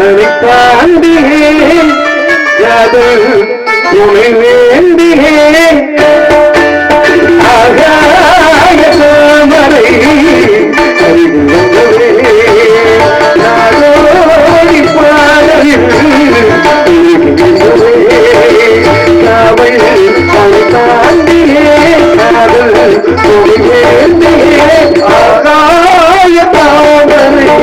தாண்டியே காதல் துணை வேண்டியே ஆகாய தாமரை நாடோடி பாடலில் காவல் தலை காதல் துணை வேண்டியே ஆகாய தாமரை.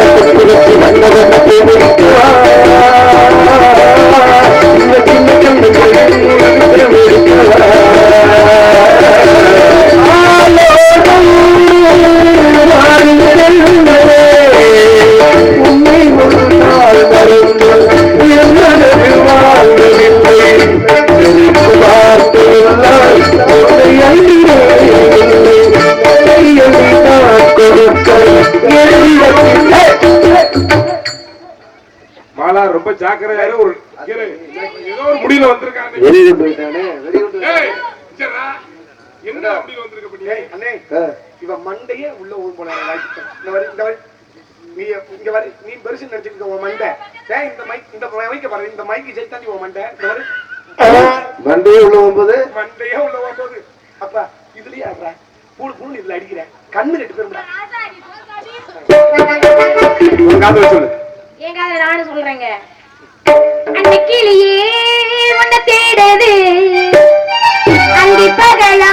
உண்மை மாலா ரொம்ப ஜாக்கிரதையா. ஒரு. ஏதோ ஒரு முடிவுல வந்திருக்காங்க. வெளியில போயிட்டானே. என்ன முடிவு வந்திருக்க? அண்ணே இவன் மண்டைய உள்ள ஊர் போன இந்த வரி இந்த வரி நீ இங்க வரி நீ பெருசு நினைச்சிருக்க உன் மண்டை. டேய் இந்த மைக் இந்த மைக்க பாரு. இந்த மைக்கு ஜெயித்தாண்டி உன் மண்டை. இந்த வரி வண்டியே உள்ள போகும்போது மண்டையே உள்ள போகுது. அப்பா இதுலயே ஆடுற பூடு பூடு இதுல அடிக்கிற. கண்ணு ரெண்டு சொல்லு. என் கதை நானும் சொல்றேங்க. அந்த உன்னை தேடுது அந்தி பகலா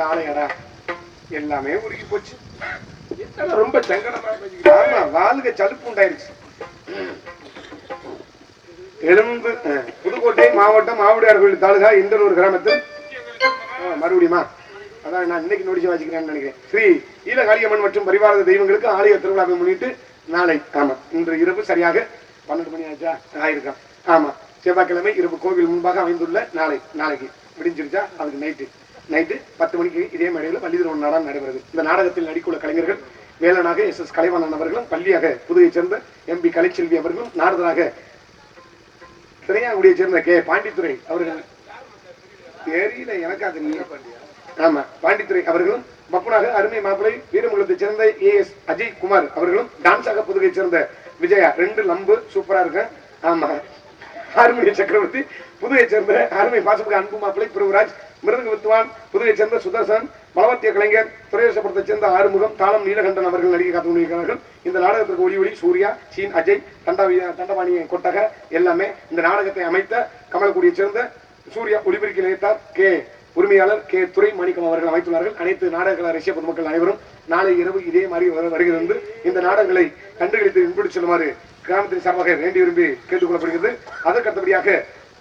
காளையடா எல்லாமே உருகி போச்சு. ரொம்ப சங்கடமா ஆமா வாளுக சலுப்பு உண்டாயிருச்சு. எழும்பு புதுக்கோட்டை மாவட்டம் மாவுடையார் கோயில் தாலுகா இந்தனூர் கிராமத்தில் மறுபடியுமா? அதான் நான் இன்னைக்கு நோடிச்சு வச்சுக்கிறேன்னு நினைக்கிறேன். ஸ்ரீ ஈழகாளியம்மன் மற்றும் பரிவார தெய்வங்களுக்கு ஆலய திருவிழாவை முன்னிட்டு நாளை ஆமா இன்று இரவு சரியாக பன்னெண்டு மணி ஆச்சா? ஆயிருக்கான் ஆமா செவ்வாய்க்கிழமை இரவு கோவில் முன்பாக அமைந்துள்ள நாளை நாளைக்கு. விடிஞ்சிருச்சா? அதுக்கு நைட்டு நைட்டு பத்து மணிக்கு இதே மேடையில் பள்ளி திருவண்ண நாடகம் நடைபெறுது. இந்த நாடகத்தில் நடிக்குள்ள கலைஞர்கள் வேலனாக எஸ் எஸ் கலைவாணன் அவர்களும் பள்ளியாக புதுவையைச் சேர்ந்த எம்பி கலைச்செல்வி அவர்களும் நாரதராக திரையாங்குடியைச் சேர்ந்த கே. பாண்டித்துறை அவர்கள். தெரியல எனக்கு அது நீ ஆமா பாண்டித்துறை அவர்களும் பப்புனாக அருமை மாப்பிளை வீரமங்கலத்தைச் சேர்ந்த ஏ. எஸ். அஜய் குமார் அவர்களும் டான்ஸாக புதுவையைச் சேர்ந்த விஜயா. ரெண்டு லம்பு சூப்பரா இருக்க? ஆமா. ஹார்மோனிய சக்கரவர்த்தி புதுவை சேர்ந்த அருமை பாசமிகு அன்பு மாப்பிளை பிருவராஜ் மிருதங்க வித்துவான் புதுவை சேர்ந்த சுதர்சன் பலவத்திய கலைஞர் துறையரசபுரத்தைச் சேர்ந்த ஆறுமுகம் தாளம் நீலகண்டன் அவர்கள் நடிகை காத்து கொண்டிருக்கிறார்கள். இந்த நாடகத்திற்கு ஒளி ஒளி சூர்யா சீன் அஜய் தண்டாவி தண்டபாணி கொட்டக எல்லாமே இந்த நாடகத்தை அமைத்த கமலக்குடியை சேர்ந்த சூர்யா ஒளிபெருக்கி நிலையத்தார் கே. உரிமையாளர் கே. துரை மாணிக்கம் அவர்கள் அமைத்துள்ளார்கள். அனைத்து நாடக ரஷ்ய பொதுமக்கள் அனைவரும் நாளை இரவு இதே மாதிரி வருகிறது இந்த நாடகங்களை கண்டுகளித்து இன்புடி செல்லுமாறு கிராமத்தின் சார்பாக வேண்டி விரும்பி கேட்டுக்கொள்ளப்படுகிறது. அதற்கடுத்தபடியாக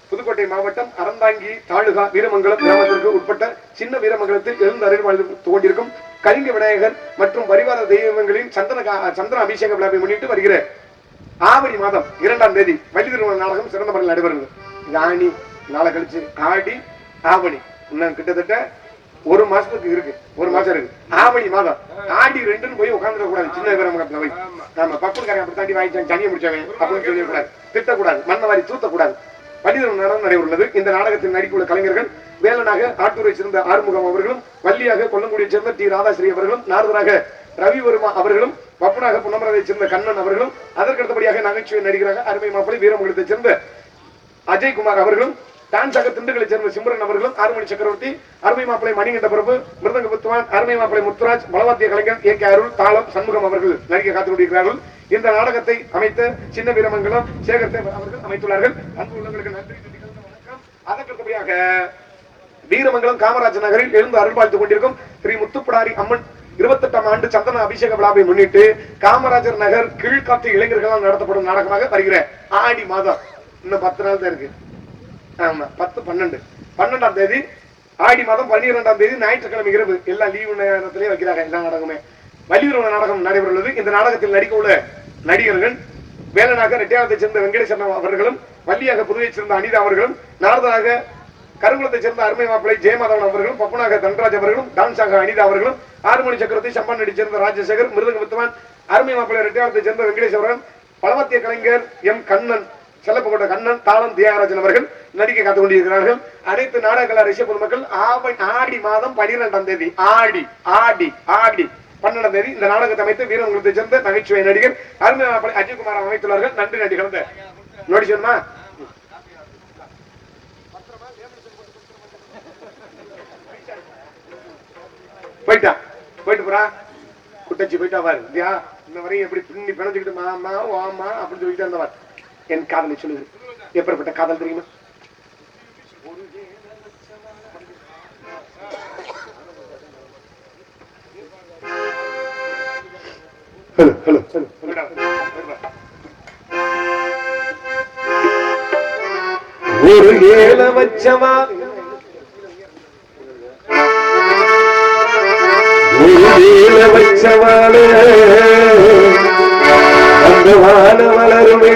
புதுக்கோட்டை மாவட்டம் அறந்தாங்கி தாலுகா வீரமங்கலம் கிராமத்திற்கு உட்பட்ட சின்ன வீரமங்கலத்தில் எழுந்து அருள் வாழ்ந்து கொண்டிருக்கும் கலிங்க விநாயகர் மற்றும் பரிவார தெய்வங்களின் சந்தன சந்திர சந்தன அபிஷேக விழாவை முன்னிட்டு வருகிற ஆவணி மாதம் இரண்டாம் தேதி வள்ளி திருமண நாடகம் சிறந்த முறையில் நடைபெறுகிறது. இது ஆணி நாளை கழிச்சு ஆடி ஆவணி. இன்னும் கிட்டத்தட்ட ஒரு மாசத்துக்கு இருக்கு. ஒரு மாசம் இருக்கு. ஆவணி மாதம். ஆடி ரெண்டுன்னு போய் உட்காந்துட கூடாது சின்ன வீரமங்கலத்துல போய். நாம பப்புக்காரன் அப்படி தாண்டி வாங்கிச்சான் சனியை முடிச்சவன் அப்படின்னு சொல்லக்கூடாது திட்டக்கூடாது. மண்ணை வாரி தூத்தக்கூடாது. பள்ளிதரம் நாடகம் நடைபெறுள்ளது இந்த நாடகத்தில் நடிக்குள்ள கலைஞர்கள் வேலனாக ஆட்டூரை சேர்ந்த ஆறுமுகம் அவர்களும் வள்ளியாக கொல்லங்குடியை சேர்ந்த டி. ராதாஸ்ரீ அவர்களும் நாரதராக ரவிவர்மா அவர்களும் பப்புனாக புன்னமரத்தை சேர்ந்த கண்ணன் அவர்களும் அதற்கடுத்தபடியாக நகைச்சுவை நடிகராக அருமை மாப்பிளை வீரமங்கலத்தை சேர்ந்த அஜய்குமார் அவர்களும் டான்ஸாக திண்டுக்கலை சேர்ந்த சிம்ரன் அவர்களும் ஆறுமணி சக்கரவர்த்தி அருமை மாப்பிளை மணிகண்ட பிரபு மிருதங்க புத்துவான் அருமை மாப்பிளை முத்துராஜ் பலவாத்திய கலைஞர் ஏ கே அருள் தாளம் சண்முகம் அவர்கள் நடிக்க காத்துக் கொண்டிருக்கிறார்கள் இந்த நாடகத்தை அமைத்த சின்ன வீரமங்கலம் சேகர் அவர்கள் அமைத்துள்ளார்கள். அன்பு உள்ளவர்களுக்கு நன்றி வணக்கம். அதற்கடுத்தபடியாக வீரமங்கலம் காமராஜ் நகரில் எழுந்து அருள் வாழ்த்துக் கொண்டிருக்கும் ஸ்ரீ முத்துப்படாரி அம்மன் இருபத்தெட்டாம் ஆண்டு சந்தன அபிஷேக விழாவை முன்னிட்டு காமராஜர் நகர் கீழ்காட்டு இளைஞர்களால் நடத்தப்படும் நாடகமாக வருகிற ஆடி மாதம். இன்னும் பத்து நாள் தான் இருக்கு. ஆமா பத்து பன்னெண்டு. பன்னெண்டாம் தேதி ஆடி மாதம் பன்னிரெண்டாம் தேதி ஞாயிற்றுக்கிழமை இரவு. எல்லாம் லீவு நேரத்திலே வைக்கிறாங்க எல்லா நாடகமே. வலியுறவு நாடகம் நடைபெறுள்ளது இந்த நாடகத்தில் நடிக்க உள்ள நடிகர்கள் வேலனாக ரெட்டியாரத்தைச் சேர்ந்த வெங்கடேசன் அவர்களும் வள்ளியாக புதுவையைச் சேர்ந்த அனிதா அவர்களும் நாரதனாக கருங்குளத்தைச் சேர்ந்த அருமை மாப்பிளை ஜெயமாதவன் அவர்களும் பப்புனாக தன்ராஜ் அவர்களும் டான்ஸாக அனிதா அவர்களும் ஆறுமணி சக்கரத்தை சம்பான் நடி சேர்ந்த ராஜசேகர் மிருதங்க வித்துவான் அருமை மாப்பிளை ரெட்டியாரத்தைச் சேர்ந்த வெங்கடேஷ் அவர்கள் பலவத்திய கலைஞர் எம் கண்ணன் செல்லப்பட்ட கண்ணன் தாளம் தியாகராஜன் அவர்கள் நடிக்க காத்துக் கொண்டிருக்கிறார்கள். அனைத்து நாடக ரஷ்ய பொதுமக்கள் ஆவணி ஆடி மாதம் பனிரெண்டாம் தேதி ஆடி ஆடி ஆடி பன்னெண்டாம் தேதி இந்த நாடகத்தை அமைத்து வீரமங்கலத்தை சேர்ந்த நகைச்சுவை நடிகர் அருமை மாப்பிளை அஜய்குமார் அமைத்துள்ளார்கள். நன்றி நன்றி கலந்த. நோடி சொன்னா போயிட்டான் போயிட்டு போறா. குட்டச்சி போயிட்டா பாரு. இந்த வரையும் எப்படி பின்னி பிணைஞ்சுக்கிட்டு மாமா வாமா அப்படின்னு சொல்லிட்டு இருந்தவர் என் காதலை சொல்லுது. எப்படிப்பட்ட காதல் தெரியுமா? ஹலோ ஹலோ ஒரு ஏல வச்சமா ஒரு வச்சவாளே. வச்சமான வான மலருமே.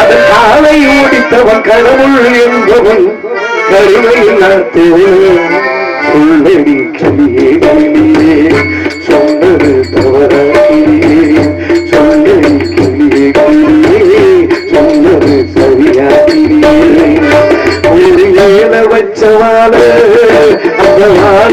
அதன் காலை ஓடித்தவன் கடவுள் என்பவன் கருமையில் உள்ளடி கிளியே கிளியே சொன்னது தவறாகியே சொன்னடி கிளியே கிளியே சொன்னது சரியாகியே ஒரு ஏல வச்சவாள அந்த வாழ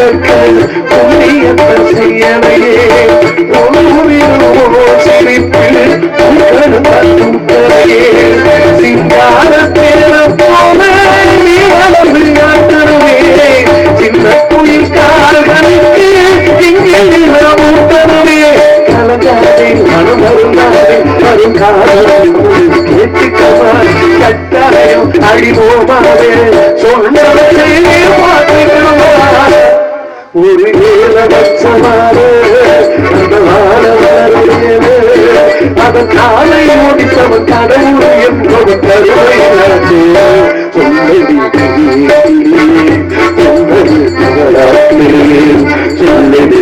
வளர்க்க புண்ணியத்தை செய்யவையே சிரிப்பில் கருத்தும் தலையே சிங்கார பேர போல நீ வளர்ந்து காட்டணுமே சின்ன குயில் கார்களுக்கு இங்கே நிலவும் தருமே கலந்தாதே மனம் வருந்தாதே கட்டாயம் அடிவோமாவே சொன்னவர்களே ஒரு ஏழமாறு அதன் காலை முடித்தவன் கடவுள் என்பவன் கருவை சொல்லி